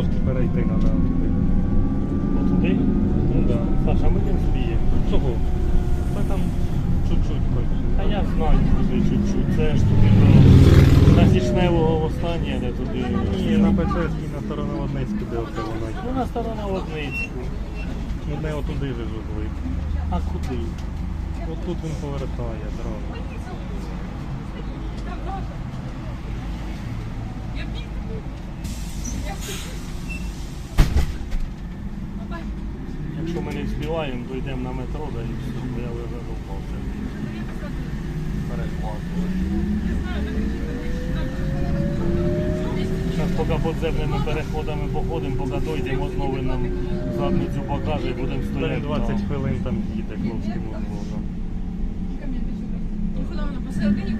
просто перейти треба. Туди? Ну так. Саша, ми не вспіємо. Чого? Та там чуть-чуть хоче. А я знаю туди чуть-чуть. Це ж туди на Січневого останнє, де туди. Ні, на Печерській, на Староноводницьку, де оце вона. Ну на Староноводницьку. Ну не отуди же жугли. А куди? От тут він повертає одразу. Якщо ми не вспіваємо, то йдемо на метро, да і все, бо я вже. Перехватувати. Зараз поки подземними переходами походимо, поки дойдемо, знову нам задницю покаже, будемо стояти. Далі 20 хвилин там їде хлопським узвозом. Ну, куда она посередине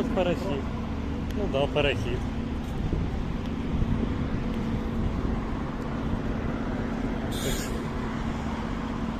Ось перехід. Ну да, перехід.